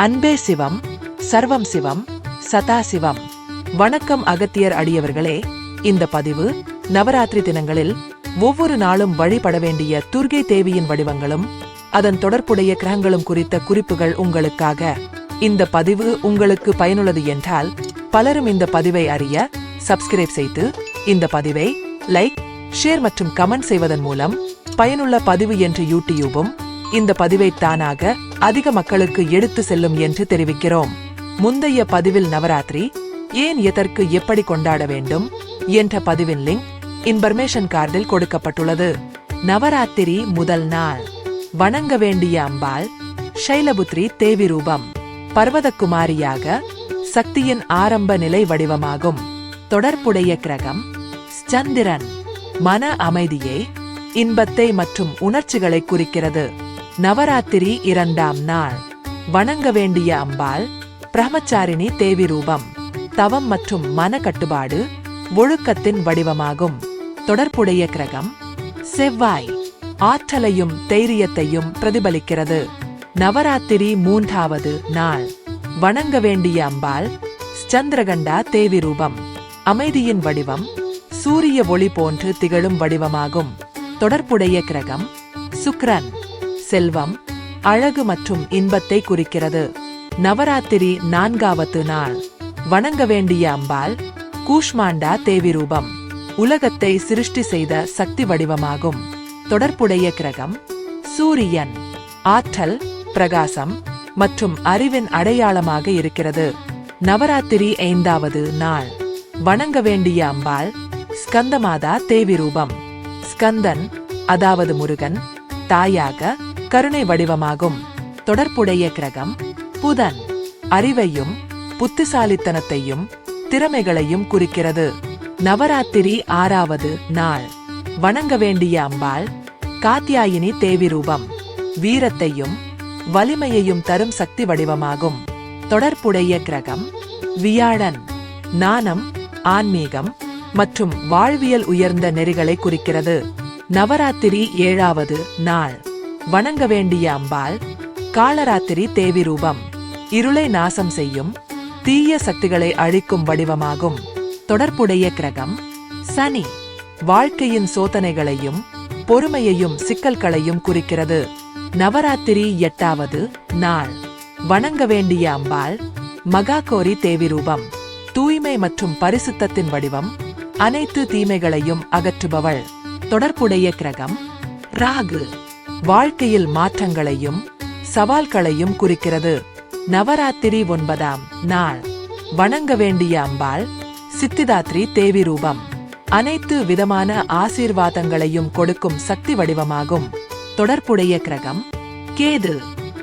அன்பே சிவம் சர்வம் சிவம் சதா சிவம். வணக்கம் அகத்தியர் அடியவர்களே. இந்த பதிவு நவராத்திரி தினங்களில் ஒவ்வொரு நாளும் வழிபட வேண்டிய துர்கை தேவியின் வடிவங்களும் அதன் தொடர்புடைய கிரகங்களும் குறித்த குறிப்புகள் உங்களுக்காக. இந்த பதிவு உங்களுக்கு பயனுள்ளது என்றால் பலரும் இந்த பதிவை அறிய சப்ஸ்கிரைப் செய்து இந்த பதிவை லைக் ஷேர் மற்றும் கமெண்ட் செய்வதன் மூலம் பயனுள்ள பதிவு என்று யூடியூபும் இந்த பதிவை தானாக அதிக மக்களுக்கு எடுத்து செல்லும் என்று தெரிவிக்கிறோம். முந்தைய பதிவில் நவராத்திரி ஏன் எதற்கு எப்படி கொண்டாட வேண்டும் என்ற பதிவின் லிங்க் இன்ஃபர்மேஷன் கார்டில் கொடுக்கப்பட்டுள்ளது. நவராத்திரி முதல் நாள். வணங்க வேண்டிய அம்பாள் ஷைலபுத்ரி தேவி ரூபம் பர்வதகுமாரியாக சக்தியின் ஆரம்ப நிலை வடிவமாகும். தொடர்புடைய கிரகம் சந்திரன் மன அமைதியை இன்பத்தை மற்றும் உணர்ச்சிகளை குறிக்கிறது. நவராத்திரி இரண்டாம் நாள். வணங்க வேண்டிய அம்பாள் பிரம்மச்சாரிணி தேவி ரூபம் தவம் மற்றும் மன கட்டுப்பாடு ஒழுக்கத்தின் வடிவமாகும். தொடர்புடைய கிரகம் செவ்வாய். ஆற்றலையும் தைரியத்தையும் பிரதிபலிக்கிறது. நவராத்திரி மூன்றாவது நாள். வணங்க வேண்டிய அம்பாள் சந்திரகண்டா தேவி ரூபம் அமைதியின் வடிவம் சூரிய ஒளி போன்று திகழும் வடிவமாகும். தொடர்புடைய கிரகம் சுக்ரன். செல்வம் அழகு மற்றும் இன்பத்தை குறிக்கிறது. நவராத்திரி நான்காவது நாள். வணங்க வேண்டிய அம்பாள் கூஷ்மாண்டா தேவி ரூபம் உலகத்தை சிருஷ்டி செய்த சக்தி வடிவமாகும். தொடர்புடைய கிரகம் சூரியன். ஆற்றல் பிரகாசம் மற்றும் அறிவின் அடையாளமாக இருக்கிறது. நவராத்திரி ஐந்தாவது நாள். வணங்க வேண்டிய அம்பாள் ஸ்கந்தமாதா தேவி ரூபம் ஸ்கந்தன் அதாவது முருகன் தாயாக கருணை வடிவமாகும். தொடர்புடைய கிரகம் புதன் அறிவையும் புத்திசாலித்தனத்தையும் திறமைகளையும் குறிக்கிறது. நவராத்திரி ஆறாவது நாள். வணங்க வேண்டிய அம்பாள் காத்யாயினி தேவி ரூபம் வீரத்தையும் வலிமையையும் தரும் சக்தி வடிவமாகும். தொடர்புடைய கிரகம் வியாழன். நாணம் ஆன்மீகம் மற்றும் வாழ்வியல் உயர்ந்த நெறிகளை குறிக்கிறது. நவராத்திரி ஏழாவது நாள். வணங்க வேண்டிய அம்பாள் காலராத்திரி தேவி ரூபம். இருளை நாசம் செய்யும் தீய சக்திகளை அழிக்கும் வடிவமாகும். தொடர்புடைய கிரகம் சனி. வாழ்க்கையின் சோதனைகளையும் பொறுமையையும் சிக்கல்களையும் குறிக்கிறது. நவராத்திரி எட்டாவது நாள். வணங்க வேண்டிய அம்பாள் மகாகோரி தேவி ரூபம். தூய்மை மற்றும் பரிசுத்தத்தின் வடிவம் அனைத்து தீமைகளையும் அகற்றுபவள். தொடர்புடைய கிரகம் ராகு. வாழ்க்கையில் மாற்றங்களையும் சவால்களையும் குறிக்கிறது. நவராத்திரி ஒன்பதாம் நாள். வணங்க வேண்டிய அம்பாள் சித்திதாத்ரி தேவி ரூபம் அனைத்து விதமான ஆசீர்வாதங்களையும் கொடுக்கும் சக்தி வடிவமாகும். தொடர்புடைய கிரகம் கேது.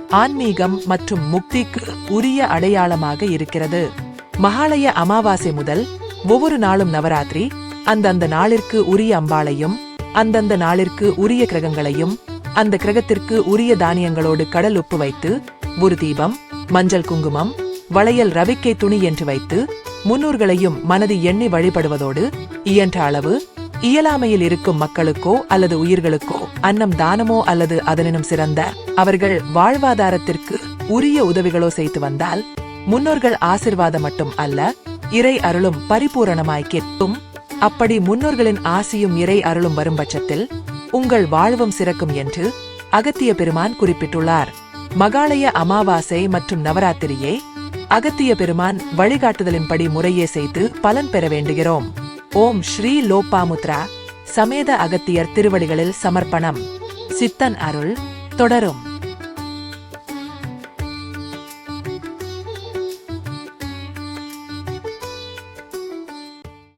ஆன்மீகம் மற்றும் முக்திக்கு உரிய அடையாளமாக இருக்கிறது. மகாலய அமாவாசை முதல் ஒவ்வொரு நாளும் நவராத்திரி அந்தந்த நாளிற்கு உரிய அம்பாளையும் அந்தந்த நாளிற்கு உரிய கிரகங்களையும் அந்த கிரகத்திற்கு உரிய தானியங்களோடு கடல் உப்பு வைத்து ஒரு தீபம் மஞ்சள் குங்குமம் வளையல் ரவிக்கை துணி என்று வைத்து முன்னோர்களையும் மனது எண்ணி வழிபடுவதோடு இயன்ற அளவு இயலாமையில் இருக்கும் மக்களுக்கோ அல்லது உயிர்களுக்கோ அன்னம் தானமோ அல்லது அதனினும் சிறந்த அவர்கள் வாழ்வாதாரத்திற்கு உரிய உதவிகளோ செய்து வந்தால் முன்னோர்கள் ஆசிர்வாதம் மட்டும் அல்ல இறை அருளும் பரிபூரணமாய் கேட்கும். அப்படி முன்னோர்களின் ஆசியும் இறை அருளும் வரும் பட்சத்தில் உங்கள் வாழ்வும் சிறக்கும் என்று அகத்திய பெருமான் குறிப்பிட்டுள்ளார். மகாலய அமாவாசை மற்றும் நவராத்திரியை அகத்திய பெருமான் வழிகாட்டுதலின்படி முறையே செய்து பலன் பெற வேண்டுகிறோம். ஓம் ஸ்ரீ லோபாமுத்ரா சமேத அகத்தியர் திருவடிகளில் சமர்ப்பணம். சித்தன் அருள் தொடரும்.